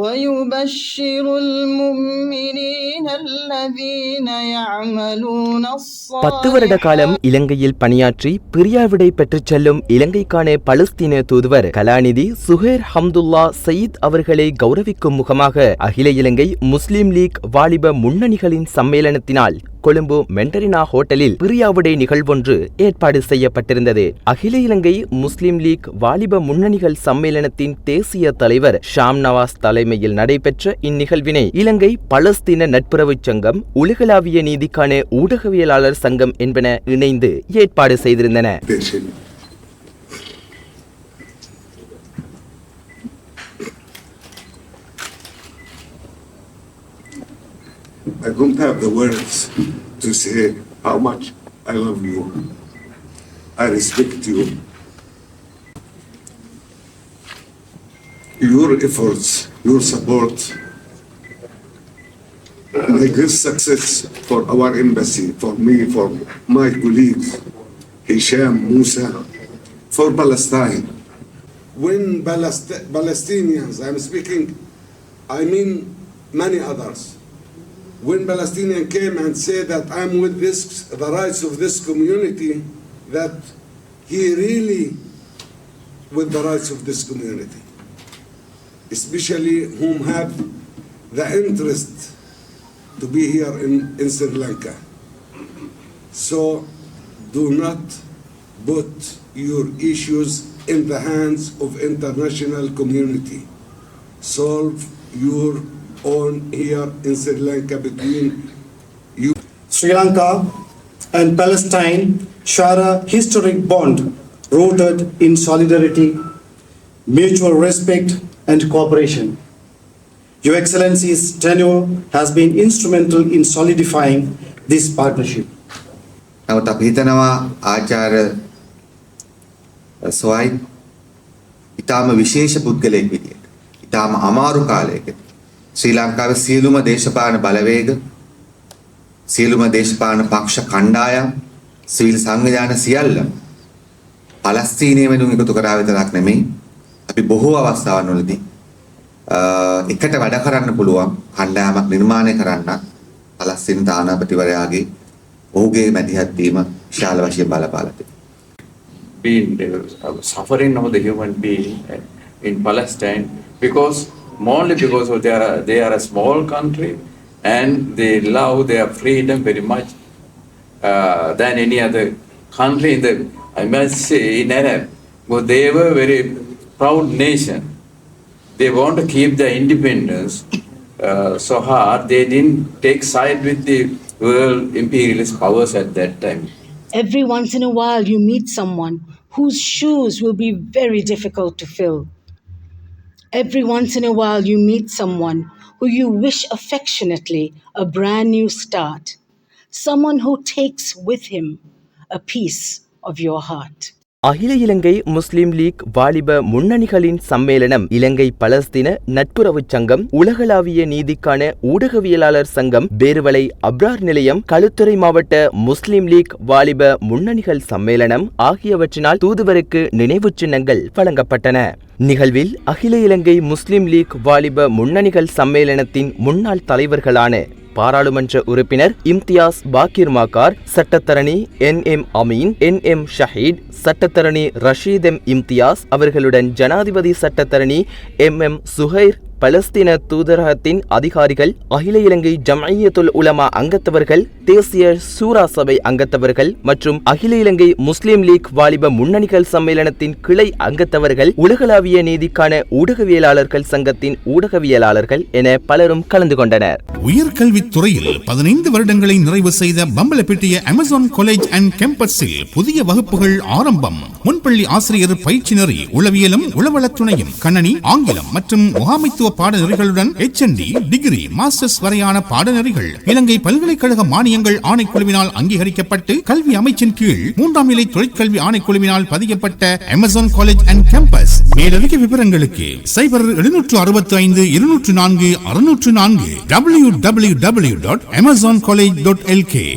ويبشر المؤمنين الذين يعملون பத்து வருட காலம் الصالحات இலங்கையில் பணியாற்றி பிரியாவிடை பெற்றுச் செல்லும் இலங்கைக்கான பலஸ்தீன தூதுவர் கலாநிதி சுஹேர் ஹம்துல்லா சயீத் அவர்களை கௌரவிக்கும் முகமாக அகில இலங்கை முஸ்லிம் லீக் வாலிப முன்னணிகளின் சம்மேளனத்தினால் கொழும்பு மெண்டரினா ஹோட்டலில் பிரியாவிடை நிகழ்வொன்று ஏற்பாடு செய்யப்பட்டிருந்தது அகில இலங்கை முஸ்லிம் லீக் வாலிப முன்னணிகள் சம்மேளனத்தின் தேசிய தலைவர் ஷாம் நவாஸ் தலைமையில் நடைபெற்ற இந்நிகழ்வினை இலங்கை பலஸ்தீன நட்புறவுச் சங்கம் உலகளாவிய நீதிக்கான ஊடகவியலாளர் சங்கம் என்பன இணைந்து ஏற்பாடு செய்திருந்தன I don't have the words to say how much I love you. I respect you. Your efforts, your support, my great success for our embassy, for me, for my colleagues, Hisham, Musa, for Palestine. When Palest- Palestinians, I'm speaking, I mean many others, when Palestinian came and said that I'm with this, the rights of this community, that he really with the rights of this community, especially whom have the interest to be here in, in Sri Lanka. So do not put your issues in the hands of international community. Solve your own here in Sri Lanka between you. Sri Lanka and Palestine share a historic bond rooted in solidarity, mutual respect, and cooperation. Your Excellency's tenure has been instrumental in solidifying this partnership. නමුත් අපි හිතනවා ආචාර්ය සොයි ඊටාම විශේෂ පුද්ගලයෙක් විදියට ඊටාම අමාරු කාලයක ශ්‍රී ලංකාවේ සියලුම දේශපාලන බලවේග සියලුම දේශපාලන පක්ෂ කණ්ඩායම් සිවිල් සංවිධාන සියල්ලම පලස්තීනය වෙනුවෙන් එකතු කරා විතරක් නෙමෙයි අපි බොහෝ අවස්ථාවන් වලදී අ, එකට වැඩ කරන්න පුළුවන් කණ්ඩායමක් නිර්මාණය කරන්න පලස්තීන තානාපතිවරයාගේ ඔහුගේ මැදිහත් වීම විශාල වශයෙන් බලපාලා තිබෙනවා. been uh, suffering of the human being uh, in Palestine because only because of they are they are a small country and they love their freedom very much uh, than any other country in the I must say in Arab because they were very proud nation. They want to keep their independence uh, so hard they didn't take side with the world imperialist powers at that time. Every once in a while, you meet someone whose shoes will be very difficult to fill. Every once in a while, you meet someone who you wish affectionately a brand new start, someone who takes with him a piece of your heart. அகில இலங்கை முஸ்லிம் league வாலிப முன்னணிகளின் சம்மேளனம் இலங்கை பலஸ்தீன நட்புறவுச் சங்கம் உலகளாவிய நீதிக்கான ஊடகவியலாளர் சங்கம் பேருவளை அப்ரார் நிலையம் களுத்துறை மாவட்ட முஸ்லிம் லீக் வாலிப முன்னணிகள் சம்மேளனம் ஆகியவற்றினால் தூதுவருக்கு நினைவு சின்னங்கள் வழங்கப்பட்டன. நிகழ்வில் அகில இலங்கை முஸ்லிம் லீக் வாலிப முன்னணிகள் சம்மேளனத்தின் முன்னாள் தலைவர்களான பாராளுமன்ற உறுப்பினர் இம்தியாஸ் பாக்கிர் மாக்கார் சட்டத்தரணி N M Ameen N M Shaheed சட்டத்தரணி ரஷீத் எம் இம்தியாஸ் அவர்களுடன் ஜனாதிபதி சட்டத்தரணி எம் எம் சுஹைர் பலஸ்தீன தூதரகத்தின் அதிகாரிகள் அகில இலங்கை ஜம்ஐயத்துல் உலமா அங்கத்தவர்கள் தேசிய சூரா சபை அங்கத்தவர்கள் மற்றும் அகில இலங்கை முஸ்லிம் லீக் வாலிப முன்னணிகள் சம்மேளனத்தின் கிளை அங்கத்தவர்கள் உலகளாவிய நீதிக்கான ஊடகவியலாளர்கள் சங்கத்தின் ஊடகவியலாளர்கள் என பலரும் கலந்து கொண்டனர். உயர்கல்வித் துறையில் பதினைந்து வருடங்களை நிறைவு செய்த பம்பலப்பேட்டிய அமேசான் காலேஜ் அண்ட் கேம்பஸில் புதிய வகுப்புகள் ஆரம்பம். முன்பள்ளி ஆசிரியர் பயிற்சி நெறி உளவியலும் உளவளத்துணையும் கணனி ஆங்கிலம் மற்றும் முகாமைத்துவ பாடநெறிகளுடன் HND டிகிரி மாஸ்டர்ஸ் வரையான பாடநெறிகள் இலங்கை பல்கலைக்கழக மானியங்கள் ஆணைக்குழுவினால் அங்கீகரிக்கப்பட்டு கல்வி அமைச்சின் கீழ் மூன்றாம் நிலை தொழிற்கல்வி ஆணைக்குழுவினால் பதியப்பட்ட அமேசான் காலேஜ் அண்ட் கேம்பஸ் மேலதிக விவரங்களுக்கு சைபர் எழுநூற்று அறுபத்தி ஐந்து இருநூற்று நான்கு அறுநூற்று நான்கு W W W dot Amazon college dot LK